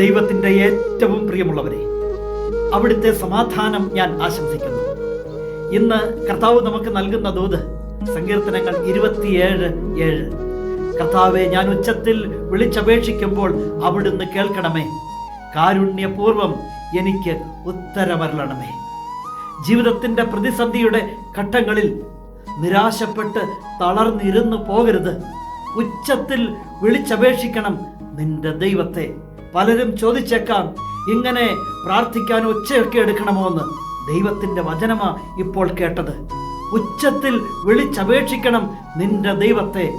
ദൈവത്തിന്റെ ഏറ്റവും പ്രിയമുള്ളവരെ അവിടുത്തെ സമാധാനം ഞാൻ ആശംസിക്കുന്നു. ഇന്ന് കർത്താവ് നമുക്ക് നൽകുന്ന ദൂത് സങ്കീർത്തനങ്ങൾ ഇരുപത്തിയേഴ് ഏഴ്. കർത്താവെ ഞാൻ ഉച്ചത്തിൽ വിളിച്ചപേക്ഷിക്കുമ്പോൾ അവിടുന്ന് കേൾക്കണമേ. കാരുണ്യപൂർവം എനിക്ക് ഉത്തരമരളണമേ. ജീവിതത്തിന്റെ പ്രതിസന്ധിയുടെ ഘട്ടങ്ങളിൽ നിരാശപ്പെട്ട് തളർന്നിരുന്നു പോകരുത്. ഉച്ചത്തിൽ വിളിച്ചപേക്ഷിക്കണം നിന്റെ ദൈവത്തെ. പലരും ചോദിച്ചേക്കാം ഇങ്ങനെ പ്രാർത്ഥിക്കാൻ ഉച്ചയൊക്കെ എടുക്കണമോ എന്ന് ദൈവത്തിന്റെ വചനമാ ഇപ്പോൾ കേട്ടത്. ഉച്ചത്തിൽ വിളിച്ചപേക്ഷിക്കണം നിന്റെ ദൈവത്തെ.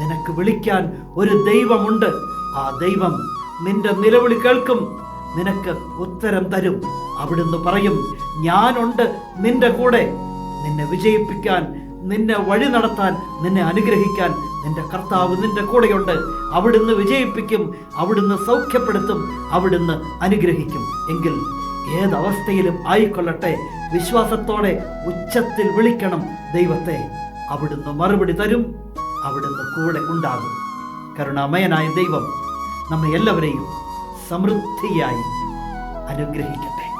നിനക്ക് വിളിക്കാൻ ഒരു ദൈവമുണ്ട്. ആ ദൈവം നിന്റെ നിലവിളി കേൾക്കും. നിനക്ക് ഉത്തരം തരും. അവിടുന്ന് പറയും ഞാനുണ്ട് നിന്റെ കൂടെ. നിന്നെ വിജയിപ്പിക്കാൻ നിന്നെ വഴി നടത്താൻ നിന്നെ അനുഗ്രഹിക്കാൻ നിന്റെ കർത്താവ് നിന്റെ കൂടെയുണ്ട്. അവിടുന്ന് വിജയിപ്പിക്കും അവിടുന്ന് സൗഖ്യപ്പെടുത്തും അവിടുന്ന് അനുഗ്രഹിക്കും. എങ്കിൽ ഏതവസ്ഥയിലും ആയിക്കൊള്ളട്ടെ. വിശ്വാസത്തോടെ ഉച്ചത്തിൽ വിളിക്കണം ദൈവത്തെ. അവിടുന്ന് മറുപടി തരും അവിടുന്ന് കൂടെ ഉണ്ടാകും. കരുണാമയനായ ദൈവം നമ്മെ എല്ലാവരെയും സമൃദ്ധിയായി അനുഗ്രഹിക്കട്ടെ.